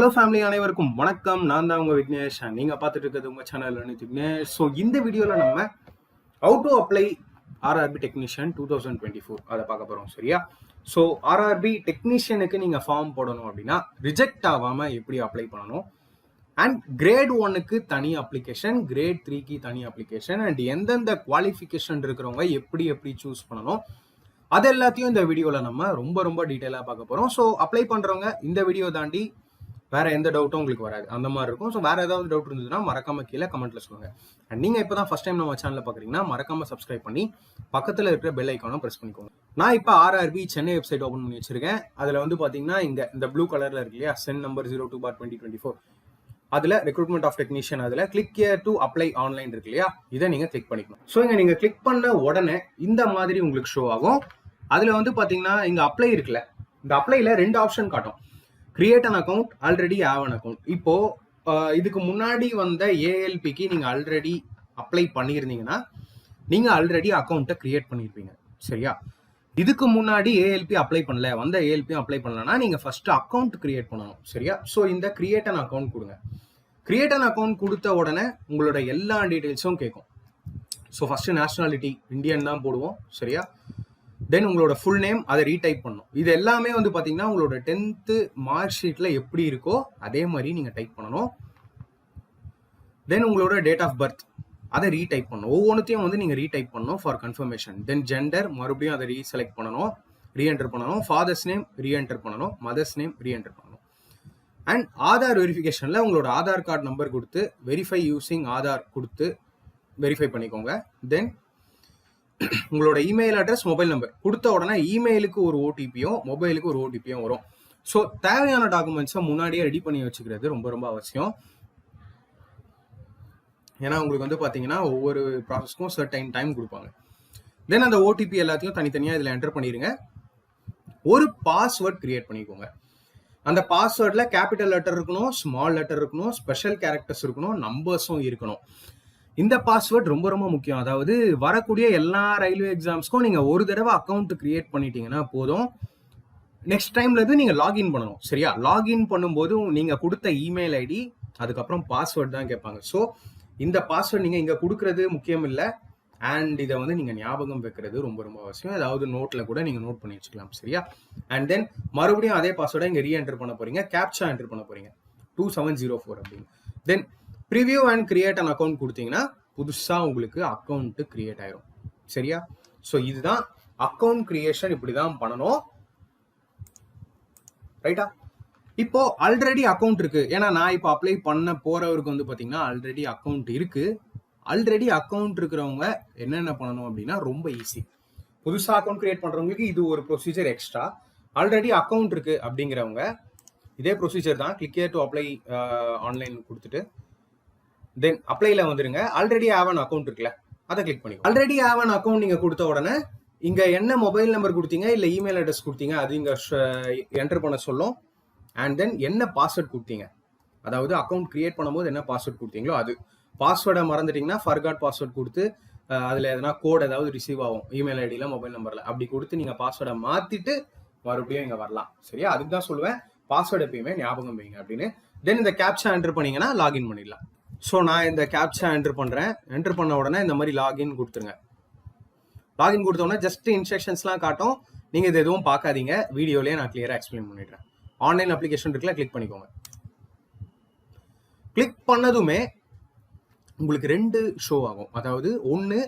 Hello family அனைவருக்கும் வணக்கம். நான் தான் உங்க விக்னேஷ் நீங்கள் நீங்க பார்த்துட்டு இருக்கிறது உங்க சேனல் விக்னேஷ். ஸோ இந்த வீடியோல நம்ம how to apply RRB technician two thousand twenty four அதை பார்க்க போறோம் சரியா? ஸோ ஆர்ஆர்பி டெக்னீஷியனுக்கு நீங்க ஃபார்ம் போடணும் அப்படின்னா ரிஜெக்ட் ஆகாம எப்படி அப்ளை பண்ணணும்? அண்ட் கிரேட் ஒன்னுக்கு தனி அப்ளிகேஷன் கிரேட் த்ரீக்கு தனி அப்ளிகேஷன் அண்ட் எந்தெந்த குவாலிஃபிகேஷன் இருக்கிறவங்க எப்படி எப்படி சூஸ் பண்ணணும்? அது எல்லாத்தையும் இந்த வீடியோவில் நம்ம ரொம்ப ரொம்ப டீட்டெயிலாக பார்க்க போகிறோம் ஸோ அப்ளை பண்ணுறவங்க இந்த வீடியோ தாண்டி வேற எந்த டவுட்டும் உங்களுக்கு வராது. அந்த மாதிரி இருக்கும். ஸோ வேற ஏதாவது டவுட் இருந்ததுன்னா மறக்காம கீழே கமெண்ட்ல சொல்லுங்க. அண்ட் நீங்க இப்போ தான் ஃபர்ஸ்ட் டைம் நம்ம சேனலில் பார்க்குறீங்கன்னா மறக்காம சப்ஸ்கிரைப் பண்ணி பக்கத்தில் இருக்கிற பெல் ஐக்கானும் ப்ரெஸ் பண்ணிக்கோங்க. நான் இப்போ ஆர்ஆர்பி சென்னை வெப்சைட் ஓப்பன் பண்ணி வச்சிருக்கேன். அதில் வந்து பார்த்தீங்கன்னா இங்க இந்த ப்ளூ கலர்ல இருக்கு இல்லையா? CEN number zero two bar twenty twenty four அதில் ரெக்ரூட்மெண்ட் ஆஃப் டெக்னீஷியன் அதில் click here to apply online இருக்கு இல்லையா? இதை நீங்கள் கிளிக் பண்ணிக்கணும். ஸோ இங்கே நீங்கள் கிளிக் பண்ண உடனே இந்த மாதிரி உங்களுக்கு ஷோ ஆகும். அதில் வந்து பார்த்தீங்கன்னா இங்கே அப்ளை இருக்குல்ல. இந்த அப்ளைல ரெண்டு ஆப்ஷன் காட்டும். Create an account already have an account இப்போ இதுக்கு முன்னாடி வந்த ஏஎல்பிக்கு நீங்கள் ஆல்ரெடி அப்ளை பண்ணியிருந்தீங்கன்னா நீங்கள் ஆல்ரெடி அக்கௌண்ட்டை கிரியேட் பண்ணியிருப்பீங்க. சரியா? இதுக்கு முன்னாடி ஏஎல்பி அப்ளை பண்ணல வந்த ஏஎல்பி அப்ளை பண்ணலன்னா நீங்க ஃபர்ஸ்ட் அக்கௌண்ட் கிரியேட் பண்ணணும். சரியா? ஸோ இந்த கிரியேட் அன் அக்கௌண்ட் கொடுங்க. கிரியேட் அன் அக்கௌண்ட் கொடுத்த உடனே உங்களோட எல்லா டீட்டெயில்ஸும் கேட்கும் ஸோ ஃபர்ஸ்ட் நேஷனாலிட்டி இந்தியன் தான் போடுவோம். சரியா? தென் உங்களோட ஃபுல் நேம் அதை ரீடைப் பண்ணும். இது எல்லாமே வந்து பார்த்தீங்கன்னா உங்களோட டென்த்து மார்க் ஷீட்டில் எப்படி இருக்கோ அதே மாதிரி நீங்கள் டைப் பண்ணணும். தென் உங்களோட டேட் ஆஃப் பர்த் அதை ரீடைப் பண்ணணும். ஒவ்வொன்றுத்தையும் வந்து நீங்கள் ரீடைப் பண்ணணும் ஃபார் கன்ஃபர்மேஷன் தென் ஜெண்டர் மறுபடியும் அதை ரீசெலக்ட் பண்ணணும் ரீஎன்டர் பண்ணணும். ஃபாதர்ஸ் நேம் ரீஎன்டர் பண்ணணும். மதர்ஸ் நேம் ரீஎன்டர் பண்ணணும். அண்ட் ஆதார் வெரிஃபிகேஷனில் உங்களோட ஆதார் கார்டு நம்பர் கொடுத்து வெரிஃபை யூஸிங் ஆதார் கொடுத்து வெரிஃபை பண்ணிக்கோங்க. தென் உங்களோட இமெயில் அட்ரஸ் மொபைல் நம்பர் கொடுத்த உடனே இமெயிலுக்கு ஒரு ஓடிபியும் மொபைலுக்கு ஒரு ஓடிபியும் வரும். ஸோ தேவையான டாக்குமெண்ட்ஸை முன்னாடியே ரெடி பண்ணி வச்சுக்கிறது ரொம்ப ரொம்ப அவசியம். ஏன்னா உங்களுக்கு வந்து பார்த்தீங்கன்னா ஒவ்வொரு ப்ராசஸ்க்கும் சர்டைன் டைம் கொடுப்பாங்க. தென் அந்த ஓடிபி எல்லாத்தையும் தனித்தனியாக இதில் என்டர் பண்ணிடுங்க ஒரு பாஸ்வேர்ட் கிரியேட் பண்ணிக்கோங்க. அந்த பாஸ்வேர்டில் கேபிட்டல் லெட்டர் இருக்கணும் ஸ்மால் லெட்டர் இருக்கணும் ஸ்பெஷல் கேரக்டர்ஸ் இருக்கணும் நம்பர்ஸும் இருக்கணும். இந்த பாஸ்வேர்ட் ரொம்ப ரொம்ப முக்கியம். அதாவது வரக்கூடிய எல்லா ரயில்வே எக்ஸாம்ஸ்க்கும் நீங்கள் ஒரு தடவை அக்கௌண்ட் கிரியேட் பண்ணிட்டீங்கன்னா போதும். நெக்ஸ்ட் டைம்ல இருந்து நீங்க லாகின் பண்ணணும். சரியா? லாகின் பண்ணும்போது நீங்க கொடுத்த இமெயில் ஐடி அதுக்கப்புறம் பாஸ்வேர்ட் தான் கேட்பாங்க. ஸோ இந்த பாஸ்வேர்ட் நீங்க இங்க கொடுக்கறது முக்கியம் இல்லை. அண்ட் இதை வந்து நீங்க ஞாபகம் வைக்கிறது ரொம்ப ரொம்ப அவசியம். ஏதாவது நோட்ல கூட நீங்க நோட் பண்ணி வச்சுக்கலாம். சரியா? அண்ட் தென் மறுபடியும் அதே பாஸ்வேர்டை இங்க ரீஎன்டர் பண்ண போறீங்க. கேப்சா என்டர் பண்ண போறீங்க. டூ செவன் ஜீரோ ஃபோர் அப்படின்னு. Then preview and create an account கொடுத்தீங்கன்னா புதுசாக உங்களுக்கு அக்கௌண்ட்டு கிரியேட் ஆயிரும். சரியா? ஸோ இதுதான் அக்கௌண்ட் கிரியேஷன் இப்படி தான் பண்ணணும் ரைட்டா இப்போ ஆல்ரெடி அக்கௌண்ட் இருக்கு. ஏன்னா நான் இப்போ அப்ளை பண்ண போறவருக்கு வந்து பார்த்தீங்கன்னா ஆல்ரெடி அக்கௌண்ட் இருக்கு. ஆல்ரெடி அக்கௌண்ட் இருக்கிறவங்க என்னென்ன பண்ணணும் அப்படின்னா ரொம்ப ஈஸி புதுசாக அக்கௌண்ட் கிரியேட் பண்றவங்களுக்கு இது ஒரு ப்ரொசீஜர் எக்ஸ்ட்ரா ஆல்ரெடி அக்கௌண்ட் இருக்கு அப்படிங்கிறவங்க இதே ப்ரொசீஜர் தான். கிளிக் டு அப்ளை ஆன்லைன் கொடுத்துட்டு தென் அப்ளைல வந்துருங்க. ஆல்ரெடி ஆவன் அக்கௌண்ட் இருக்குல்ல அதை கிளிக் பண்ணி ஆல்ரெடி ஆவன் அக்கௌண்ட் நீங்க கொடுத்த உடனே இங்க என்ன மொபைல் நம்பர் கொடுத்தீங்க இல்ல இமெயில் அட்ரஸ் கொடுத்தீங்க அது இங்க என்டர் பண்ண சொல்லும். அண்ட் தென் என்ன பாஸ்வேர்ட் கொடுத்தீங்க? அதாவது அக்கௌண்ட் கிரியேட் பண்ணும்போது என்ன பாஸ்வேர்ட் கொடுத்தீங்களோ அது. பாஸ்வேர்டை மறந்துட்டீங்கன்னா ஃபர்காட் பாஸ்வேர்ட் கொடுத்து அதில் எதனா கோட் ஏதாவது ரிசீவ் ஆகும் இமெயில் ஐடியில் மொபைல் நம்பரில் அப்படி கொடுத்து நீங்கள் பாஸ்வேர்டை மாற்றிட்டு மறுபடியும் இங்கே வரலாம். சரியா? அதுக்கு தான் சொல்லுவேன். பாஸ்வேர்டு எப்பயுமே ஞாபகம் வைங்க அப்படின்னு. தென் இந்த கேப்சா என்டர் பண்ணீங்கன்னா லாகின் பண்ணிடலாம். ஸோ நான் இந்த கேப்சா என்டர் பண்ணுறேன் என்டர் பண்ண உடனே இந்த மாதிரி லாகின் கொடுத்துருங்க. லாகின் கொடுத்த உடனே ஜஸ்ட் இன்ஸ்ட்ரக்ஷன்ஸ்லாம் காட்டும். நீங்கள் இது எதுவும் பார்க்காதீங்க. வீடியோலேயே நான் கிளியராக எக்ஸ்பிளைன் பண்ணிடுறேன். ஆன்லைன் அப்ளிகேஷன் இருக்குல்ல கிளிக் பண்ணிக்கோங்க. கிளிக் பண்ணதுமே உங்களுக்கு ரெண்டு ஷோ ஆகும். அதாவது ஒன்று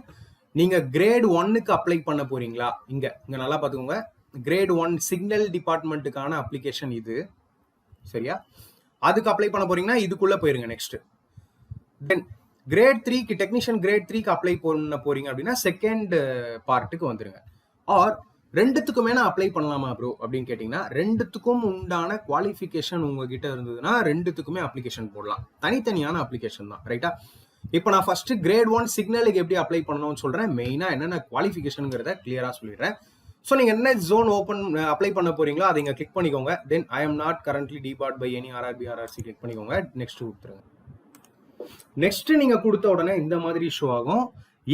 நீங்கள் கிரேட் ஒன்னுக்கு அப்ளை பண்ண போறீங்களா? இங்கே. இங்கே நல்லா பார்த்துக்கோங்க. கிரேட் ஒன் சிக்னல் டிபார்ட்மெண்ட்டுக்கான அப்ளிகேஷன் இது. சரியா? அதுக்கு அப்ளை பண்ண போறீங்கன்னா இதுக்குள்ளே போயிருங்க நெக்ஸ்ட்டு தென் கிரேட் த்ரீக்கு டெக்னீஷியன் கிரேட் த்ரீக்கு அப்ளை பண்ண போறீங்க அப்படின்னா செகண்ட் பார்ட்டுக்கு uh, வந்துருங்க. ஆர் ரெண்டுத்துக்குமே நான் அப்ளை பண்ணலாமா ப்ரோ அப்படின்னு கேட்டிங்கன்னா ரெண்டுத்துக்கும் உண்டான குவாலிஃபிகேஷன் உங்ககிட்ட இருந்ததுன்னா ரெண்டுத்துக்குமே அப்ளிகேஷன் போடலாம். தனித்தனியான அப்ளிகேஷன் தான் ரைட்டா இப்போ நான் ஃபர்ஸ்ட் கிரேட் ஒன் சிக்னலுக்கு எப்படி அப்ளை பண்ணணும்னு சொல்கிறேன் மெயினா என்னென்ன குவாலிஃபிகேஷனுங்கிறத கிளியராக சொல்லிடுறேன். ஸோ நீங்க என்ன ஜோன் ஓப்பன் அப்ளை பண்ண போறீங்களோ அதை இங்கே கிளிக் பண்ணிக்கோங்க. Then I am not currently debarred by any RRB RRC click பண்ணிக்கோங்க. நெக்ஸ்ட் கொடுத்துருங்க. நெக்ஸ்ட் நீங்க கொடுத்த உடனே இந்த மாதிரி ஷோ ஆகும்.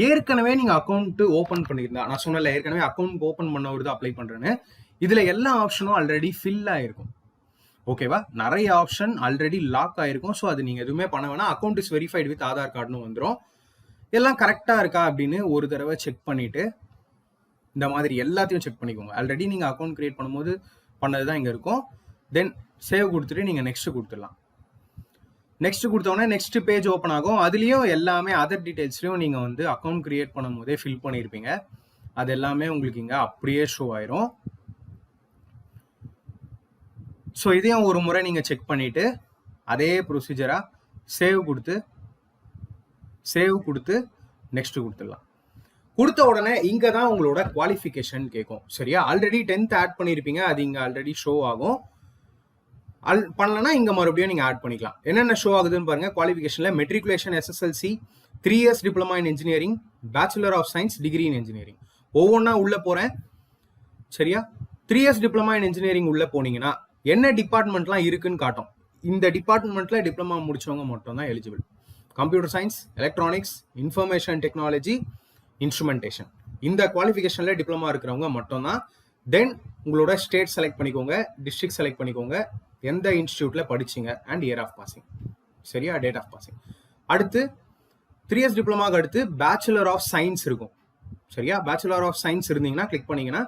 ஏற்கனவே நீங்க அக்கௌண்ட் ஓபன் பண்ணியிருந்தா நான் சொன்னல ஏற்கனவே அக்கௌண்ட் ஓபன் பண்ண ஒரு அப்ளை பண்றேன்னு இதுல எல்லா ஆப்ஷனும் ஆல்ரெடி ஃபில் ஆயிருக்கும். ஓகேவா நிறைய ஆப்ஷன் ஆல்ரெடி லாக் ஆயிருக்கும். ஸோ அது நீங்கள் எதுவுமே பண்ண வேணாம். Account is verified with Aadhaar கார்டுன்னு வந்துடும் எல்லாம் கரெக்டாக இருக்கா அப்படின்னு ஒரு தடவை செக் பண்ணிட்டு இந்த மாதிரி எல்லாத்தையும் செக் பண்ணிக்கோங்க. ஆல்ரெடி நீங்கள் அக்கௌண்ட் கிரியேட் பண்ணும்போது பண்ணது தான் இங்கே இருக்கும். தென் சேவ் கொடுத்துட்டு நீங்கள் நெக்ஸ்ட் கொடுத்துடலாம். நெக்ஸ்ட் கொடுத்தோன்னே நெக்ஸ்ட் பேஜ் ஓப்பன் ஆகும். அதுலேயும் எல்லாமே அதர் டீட்டெயில்ஸ்லையும் நீங்கள் வந்து அக்கௌண்ட் க்ரியேட் பண்ணும் போதே ஃபில் பண்ணியிருப்பீங்க அது எல்லாமே உங்களுக்கு இங்கே அப்படியே ஷோ ஆயிரும். ஸோ இதையும் ஒரு முறை நீங்கள் செக் பண்ணிவிட்டு அதே ப்ரொசீஜராக சேவ் கொடுத்து சேவ் கொடுத்து நெக்ஸ்ட் கொடுத்துடலாம். கொடுத்த உடனே இங்கே தான் உங்களோட குவாலிஃபிகேஷன் கேட்கும். சரியா? ஆல்ரெடி டென்த் ஆட் பண்ணியிருப்பீங்க அது இங்கே ஆல்ரெடி ஷோ ஆகும். அல் பண்ணலன்னா இங்கே மறுபடியும் நீங்கள் ஆட் பண்ணிக்கலாம். என்னென்ன ஷோ ஆகுதுன்னு பாருங்கள் குவாலிஃபிகேஷனில் matriculation SSLC three years diploma in engineering bachelor of science degree in engineering ஒவ்வொன்றா உள்ளே போகிறேன் சரியா? Three years diploma in engineering உள்ளே போனீங்கன்னா என்ன டிபார்ட்மெண்ட்லாம் இருக்குன்னு காட்டும். இந்த டிபார்ட்மெண்ட்டில் டிப்ளமா முடிச்சவங்க மட்டும் தான் eligible computer science electronics information technology instrumentation இந்த குவாலிஃபிகேஷனில் டிப்ளமா இருக்கிறவங்க மட்டும்தான் தென் உங்களோட ஸ்டேட் செலக்ட் பண்ணிக்கோங்க டிஸ்ட்ரிக்ட் செலக்ட் பண்ணிக்கோங்க. எந்த இன்ஸ்டியூட்டில் படிச்சீங்க அண்ட் இயர் ஆஃப் பாசிங் சரியா? டேட் ஆஃப் பாசிங் அடுத்து த்ரீ இயர்ஸ் டிப்ளமாக்கு அடுத்து பேச்சுலர் ஆஃப் சயின்ஸ் இருக்கும். சரியா? பேச்சுலர் ஆஃப் சயின்ஸ் இருந்தீங்கன்னா கிளிக் பண்ணீங்கன்னா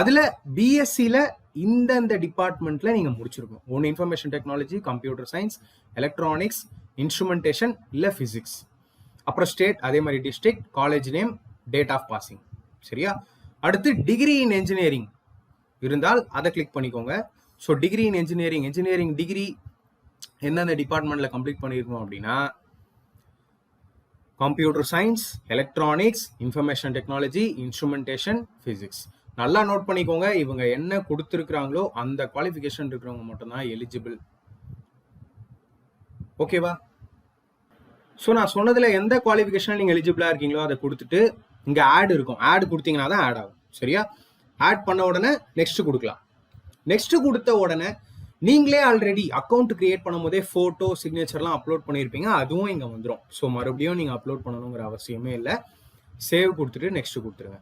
அதில் பிஎஸ்சியில் இந்தந்த டிபார்ட்மெண்ட்டில் நீங்கள் முடிச்சிருக்கணும். ஒன்று information technology computer science electronics instrumentation இல்லை ஃபிசிக்ஸ் அப்புறம் ஸ்டேட் அதே மாதிரி district college name date of passing சரியா? அடுத்து டிகிரி இன் என்ஜினியரிங் இருந்தால் அதை கிளிக் பண்ணிக்கோங்க. So degree in engineering engineering degree எந்தெந்த டிபார்ட்மெண்ட்டில் கம்ப்ளீட் பண்ணியிருக்கோம் அப்படின்னா computer science electronics information technology instrumentation physics நல்லா நோட் பண்ணிக்கோங்க. இவங்க என்ன கொடுத்துருக்குறாங்களோ அந்த குவாலிஃபிகேஷன் இருக்கிறவங்க மட்டும்தான் எலிஜிபிள் ஓகேவா ஸோ நான் சொன்னதில் எந்த குவாலிஃபிகேஷன் நீங்கள் எலிஜிபிளாக இருக்கீங்களோ அதை கொடுத்துட்டு இங்கே ஆட் இருக்கும். ஆட் கொடுத்தீங்கன்னா தான் ஆட் ஆகும். சரியா? ஆட் பண்ண உடனே நெக்ஸ்ட் கொடுக்கலாம். நெக்ஸ்ட் கொடுத்த உடனே நீங்களே ஆல்ரெடி அக்கௌண்ட் கிரியேட் பண்ணும் போதே ஃபோட்டோ சிக்னேச்சர்லாம் அப்லோட் பண்ணியிருப்பீங்க. அதுவும் இங்கே வந்துடும் ஸோ மறுபடியும் நீங்கள் அப்லோட் பண்ணணுங்கிற அவசியமே இல்லை. சேவ் கொடுத்துட்டு நெக்ஸ்ட் கொடுத்துருங்க.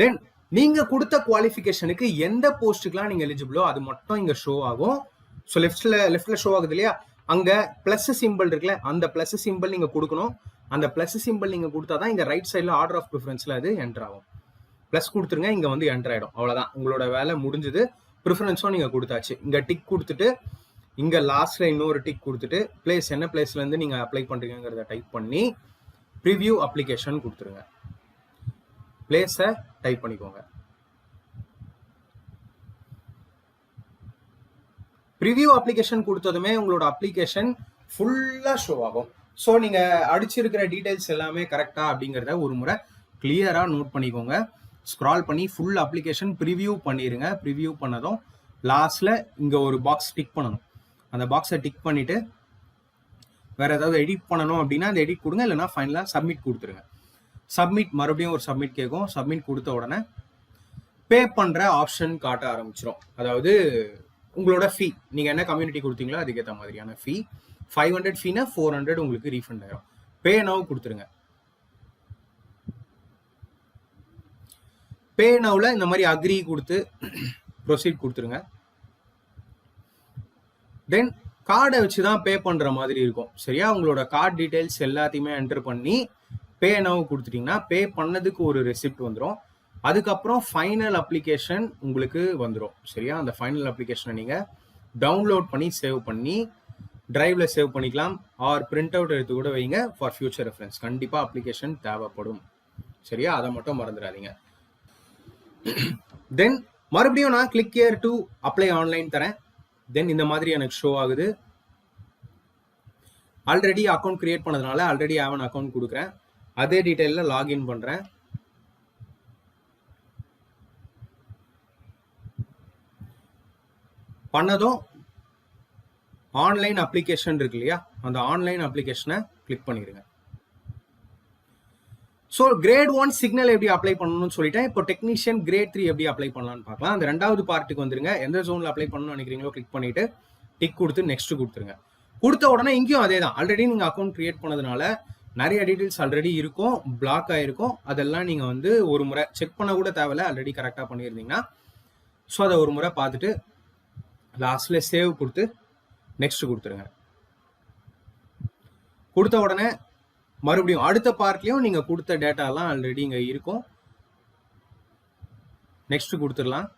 தென் நீங்கள் கொடுத்த குவாலிஃபிகேஷனுக்கு எந்த போஸ்ட்டுக்கெலாம் நீங்கள் எலிஜிபிளோ அது மட்டும் இங்கே ஷோ ஆகும். ஸோ லெஃப்ட்டில் லெஃப்ட்டில் ஷோ ஆகுது இல்லையா? அங்கே ப்ளஸ் சிம்பிள் இருக்குல்ல அந்த ப்ளஸ் சிம்பிள் நீங்கள் கொடுக்கணும். அந்த ப்ளஸ் சிம்பிள் நீங்கள் கொடுத்தா தான் இங்கே ரைட் சைடில் ஆர்டர் ஆஃப் ப்ரிஃபரன்ஸில் அது என்ட்ரு ஆகும். ப்ளஸ் கொடுத்துருங்க இங்கே வந்து என்ட்ரு ஆகிடும் அவ்வளோதான் உங்களோட வேலை முடிஞ்சது. ப்ரிஃபரன்ஸும் நீங்கள் கொடுத்தாச்சு. இங்கே டிக் கொடுத்துட்டு இங்கே லாஸ்ட்டில் இன்னொரு டிக் கொடுத்துட்டு பிளேஸ் என்ன பிளேஸ்லேருந்து நீங்கள் அப்ளை பண்ணுறீங்கிறத டைப் பண்ணி ப்ரிவ்யூ அப்ளிகேஷன் கொடுத்துருங்க. பிளேஸை டைப் பண்ணிக்கோங்க. ப்ரிவ்யூ அப்ளிகேஷன் கொடுத்ததுமே உங்களோட அப்ளிகேஷன் ஃபுல்லாக ஷோ ஆகும். ஸோ நீங்கள் அடிச்சிருக்கிற டீட்டெயில்ஸ் எல்லாமே கரெக்டா அப்படிங்கிறத ஒரு முறை கிளியராக நோட் பண்ணிக்கோங்க. ஸ்க்ரால் பண்ணி ஃபுல் அப்ளிகேஷன் ப்ரிவியூ பண்ணிடுங்க ப்ரிவியூ பண்ணதும் லாஸ்ட்டில் இங்கே ஒரு பாக்ஸ் டிக் பண்ணணும். அந்த பாக்ஸை டிக் பண்ணிவிட்டு வேறு ஏதாவது எடிட் பண்ணணும் அப்படின்னா அந்த எடிட் கொடுங்க. இல்லைனா ஃபைனலாக சப்மிட் கொடுத்துருங்க. சப்மிட் மறுபடியும் ஒரு சப்மிட் கேட்கும். சப்மிட் கொடுத்த உடனே பே பண்ணுற ஆப்ஷன் காட்ட ஆரம்பிச்சிடும் அதாவது உங்களோட ஃபீ நீங்கள் என்ன கம்யூனிட்டி கொடுத்தீங்களோ அதுக்கேற்ற மாதிரியான ஃபீ ஃபைவ் ஹண்ட்ரட் ஃபீனா ஃபோர் ஹண்ட்ரட் உங்களுக்கு ரீஃபண்ட் ஆயிரும். பே நவ் கொடுத்துருங்க. பே நவ்ல இந்த மாதிரி அக்ரி கொடுத்து ப்ரொசீட் கொடுத்துருங்க. தென் கார்டை வச்சு தான் பே பண்ணுற மாதிரி இருக்கும். சரியா? உங்களோட கார்டு டீட்டெயில்ஸ் எல்லாத்தையுமே என்டர் பண்ணி பே நவ் கொடுத்துட்டிங்கன்னா பே பண்ணதுக்கு ஒரு ரெசிப்ட் வந்துடும் அதுக்கப்புறம் ஃபைனல் அப்ளிகேஷன் உங்களுக்கு வந்துடும் சரியா? அந்த ஃபைனல் அப்ளிகேஷனை நீங்கள் டவுன்லோட் பண்ணி சேவ் பண்ணி டிரைவ்ல சேவ் பண்ணிக்கலாம். ஆர் பிரிண்ட் அவுட் எடுத்து கூட வைங்க ஃபார் ஃபியூச்சர் ரெஃபரன்ஸ் கண்டிப்பாக அப்ளிகேஷன் தேவைப்படும். சரியா? அதை மட்டும் மறந்துடாதீங்க. தென் மறுபடியும் நான் click here to apply online தரேன். தென் இந்த மாதிரி எனக்கு ஷோ ஆகுது. ஆல்ரெடி அக்கௌண்ட் கிரியேட் பண்ணதுனால ஆல்ரெடி ஆவன் அக்கௌண்ட் கொடுக்குறேன். அதே டீட்டெயிலில் லாகின் பண்ணுறேன் பண்ணதும் ஆன்லைன் அப்ளிகேஷன் இருக்கு இல்லையா? அந்த ஆன்லைன் அப்ளிகேஷனை கிளிக் பண்ணிடுங்க ஸோ கிரேட் ஒன் சிக்னல் எப்படி அப்ளை பண்ணணும்னு சொல்லிட்டேன். இப்போ டெக்னீஷியன் கிரேட் த்ரீ எப்படி அப்ளை பண்ணலாம்னு பார்க்கலாம். அந்த ரெண்டாவது பார்ட்டுக்கு வந்துருங்க. எந்த ஜோனில் அப்ளை பண்ணணும்னு நினைக்கிறீங்களோ கிளிக் பண்ணிட்டு டிக் கொடுத்து நெக்ஸ்ட் கொடுத்துருங்க. கொடுத்த உடனே இங்கேயும் அதே தான். ஆல்ரெடி நீங்கள் அக்கௌண்ட் கிரியேட் பண்ணதுனால நிறைய டீட்டெயில்ஸ் ஆல்ரெடி இருக்கும். பிளாக் ஆகிருக்கும் அதெல்லாம் நீங்கள் வந்து ஒரு முறை செக் பண்ண கூட தேவையில்ல. ஆல்ரெடி கரெக்டாக பண்ணியிருந்தீங்கன்னா ஸோ அதை ஒரு முறை பார்த்துட்டு லாஸ்ட்ல சேவ் கொடுத்து நெக்ஸ்ட் கொடுத்துருங்க. கொடுத்த உடனே மறுபடியும் அடுத்த பார்ட்லயும் நீங்க கொடுத்த டேட்டாலாம் ஆல்ரெடி இங்க இருக்கும். நெக்ஸ்ட் கொடுத்துடலாம்.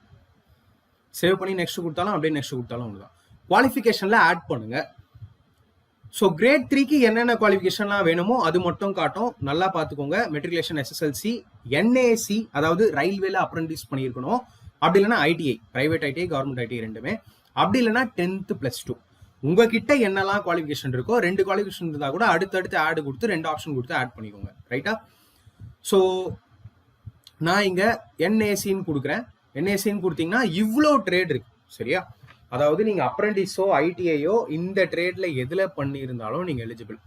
சேவ் பண்ணி நெக்ஸ்ட் கொடுத்தாலும் அப்படியே நெக்ஸ்ட் கொடுத்தாலும் உங்களுக்கு குவாலிஃபிகேஷன்ல ஆட் பண்ணுங்க. ஸோ கிரேட் த்ரீக்கு என்னென்ன குவாலிஃபிகேஷன்லாம் வேணுமோ அது மட்டும் காட்டும். நல்லா பார்த்துக்கோங்க. மெட்ரிகுலேஷன் எஸ்எஸ்எல்சி என்ஏசி அதாவது ரயில்வேல அப்ரண்டிஸ் பண்ணியிருக்கணும். அப்படி இல்லைனா ITI private ITI government ITI ரெண்டுமே. அப்படி இல்லைன்னா டென்த்து ப்ளஸ் டூ உங்ககிட்ட என்னெல்லாம் குவாலிஃபிகேஷன் இருக்கோ ரெண்டு குவாலிஃபிகேஷன் இருந்தால் கூட அடுத்தடுத்து ஆடு கொடுத்து ரெண்டு ஆப்ஷன் கொடுத்து ஆட் பண்ணிக்கோங்க. ரைட்டா ஸோ நான் இங்கே என்ஏசின்னு கொடுக்குறேன். என்ஏசின்னு கொடுத்தீங்கன்னா இவ்வளோ ட்ரேட் இருக்கு. சரியா? அதாவது நீங்கள் அப்ரெண்டிஸோ ஐடிஐயோ இந்த ட்ரேட்ல எதில் பண்ணியிருந்தாலும் நீங்கள் எலிஜிபிள்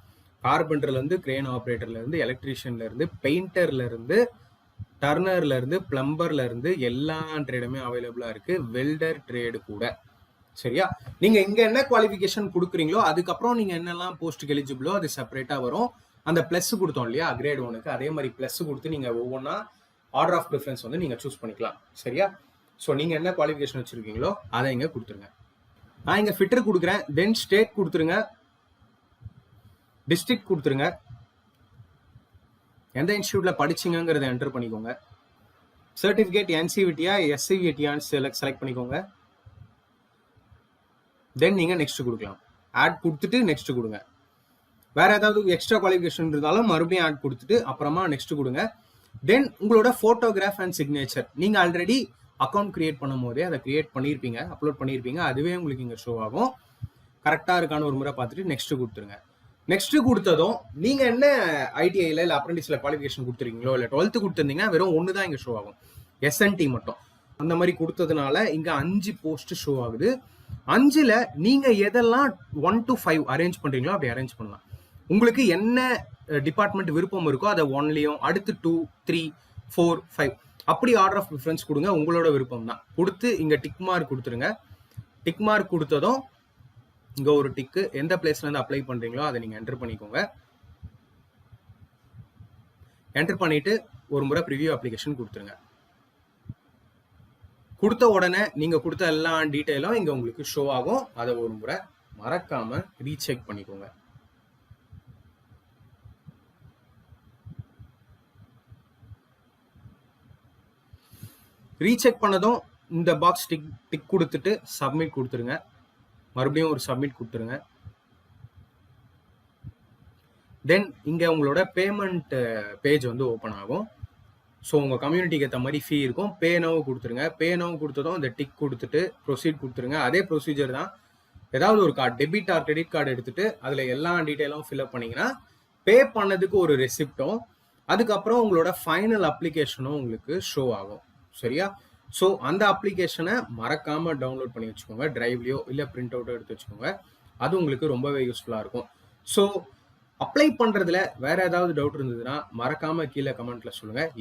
கார்பெண்டர்லேருந்து கிரேன் ஆப்ரேட்டர்லேருந்து எலக்ட்ரீஷியன்லேருந்து பெயிண்டர்லேருந்து டர்னர்லேருந்து ப்ளம்பர்லேருந்து எல்லா ட்ரேடுமே அவைலபிளாக இருக்குது வெல்டர் ட்ரேடு கூட. சரியா? நீங்க இங்க என்ன குவாலிஃபிகேஷன் கொடுக்குறீங்களோ அதுக்கப்புறம் நீங்க என்னெல்லாம் போஸ்ட்டுக்கு எலிஜிபிளோ அது செப்பரேட்டா வரும். அந்த பிளஸ் கொடுத்தோம் இல்லையா? கிரேட் ஒனுக்கு அதே மாதிரி பிளஸ் கொடுத்து நீங்க ஒவ்வொன்றா ஆர்டர் ஆஃப் ப்ரிஃபரன்ஸ் வந்து நீங்க சூஸ் பண்ணிக்கலாம். சரியா? ஸோ நீங்க என்ன குவாலிஃபிகேஷன் வச்சிருக்கீங்களோ அதை இங்க கொடுத்துருங்க. நான் இங்க ஃபிட்டர் கொடுக்குறேன். தென் ஸ்டேட் கொடுத்துருங்க. டிஸ்ட்ரிக்ட் கொடுத்துருங்க. எந்த இன்ஸ்டியூட்ல படிச்சீங்கிறத என்டர் பண்ணிக்கோங்க. சர்டிஃபிகேட் என்சிவிட்டியா எஸ்சிவிட்டியான்னு செலக்ட் செலக்ட் பண்ணிக்கோங்க. தென் நீங்கள் நெக்ஸ்ட் கொடுக்கலாம். ஆட் கொடுத்துட்டு நெக்ஸ்ட் கொடுங்க. வேற ஏதாவது எக்ஸ்ட்ரா குவாலிஃபிகேஷன் இருந்தாலும் மறுபடியும் ஆட் கொடுத்துட்டு அப்புறமா நெக்ஸ்ட் கொடுங்க. தென் உங்களோட ஃபோட்டோகிராஃப் அண்ட் சிக்னேச்சர் நீங்கள் ஆல்ரெடி அக்கௌண்ட் கிரியேட் பண்ணும் போதே அதை கிரியேட் பண்ணியிருப்பீங்க அப்லோட் பண்ணியிருப்பீங்க. அதுவே உங்களுக்கு இங்கே ஷோ ஆகும். கரெக்டாக இருக்கான்னு ஒரு முறை பார்த்துட்டு நெக்ஸ்ட் கொடுத்துருங்க. நெக்ஸ்ட் கொடுத்ததும் நீங்கள் என்ன ஐடிஐயில் இல்லை அப்ரண்டிஸ்ல குவாலிஃபிகேஷன் கொடுத்துருக்கீங்களோ இல்லை டுவெல்த்து கொடுத்துருந்தீங்கன்னா வெறும் ஒன்று தான் இங்கே ஷோ ஆகும். எஸ்என்டி மட்டும். அந்த மாதிரி கொடுத்ததுனால இங்கே அஞ்சு போஸ்ட் ஷோ ஆகுது. அஞ்சுல நீங்க எதெல்லாம் ஒன் டு ஃபைவ் அரேஞ்ச் பண்றீங்களோ அப்படி அரேஞ்ச் பண்ணலாம். உங்களுக்கு என்ன டிபார்ட்மெண்ட் விருப்பம் இருக்கோ அதை ஒன்லயும் அடுத்து டூ த்ரீ ஃபோர் ஃபைவ் அப்படி ஆர்டர் ஆஃப் ப்ரிஃபரன்ஸ் கொடுங்க உங்களோட விருப்பம் தான். கொடுத்து இங்க டிக் மார்க் கொடுத்துருங்க டிக் மார்க் கொடுத்ததும் இங்க ஒரு டிக்கு எந்த பிளேஸ்ல இருந்து அப்ளை பண்றீங்களோ அதை நீங்க என்டர் பண்ணிக்கோங்க. என்டர் பண்ணிட்டு ஒரு முறை ப்ரிவியூ அப்ளிகேஷன் கொடுத்துருங்க கொடுத்த உடனே நீங்க கொடுத்த எல்லா டீட்டெயிலும் இங்க உங்களுக்கு ஷோ ஆகும். அதை ஒரு முறை மறக்காம ரீசெக் பண்ணிக்கோங்க. ரீசெக் பண்ணதும் இந்த பாக்ஸ் டிக் டிக் கொடுத்துட்டு சப்மிட் கொடுத்துருங்க. மறுபடியும் ஒரு சப்மிட் கொடுத்துருங்க. தென் இங்கே உங்களோட பேமெண்ட் பேஜ் வந்து ஓப்பன் ஆகும். ஸோ உங்கள் கம்யூனிட்டிக்கு ஏற்ற மாதிரி ஃபீ இருக்கும். பே கொடுத்துருங்க. பே கொடுத்ததும் இந்த டிக் கொடுத்துட்டு ப்ரொசீட் கொடுத்துருங்க. அதே ப்ரொசீஜர் தான் ஏதாவது ஒரு card debit or credit card எடுத்துட்டு அதில் எல்லா டீட்டெயிலும் ஃபில்அப் பண்ணிங்கன்னா பே பண்ணதுக்கு ஒரு ரெசிப்டும் அதுக்கப்புறம் உங்களோட ஃபைனல் அப்ளிகேஷனும் உங்களுக்கு ஷோ ஆகும். சரியா? ஸோ அந்த அப்ளிகேஷனை மறக்காமல் டவுன்லோட் பண்ணி வச்சுக்கோங்க. ட்ரைவ்லையோ இல்லை பிரிண்ட் அவுட்டோ எடுத்து வச்சுக்கோங்க. அது உங்களுக்கு ரொம்பவே யூஸ்ஃபுல்லாக இருக்கும். ஸோ அப்ளை பண்ணுறதுல வேறு ஏதாவது டவுட் இருந்ததுன்னா மறக்காமல் கீழே கமெண்ட்டில் சொல்லுங்கள்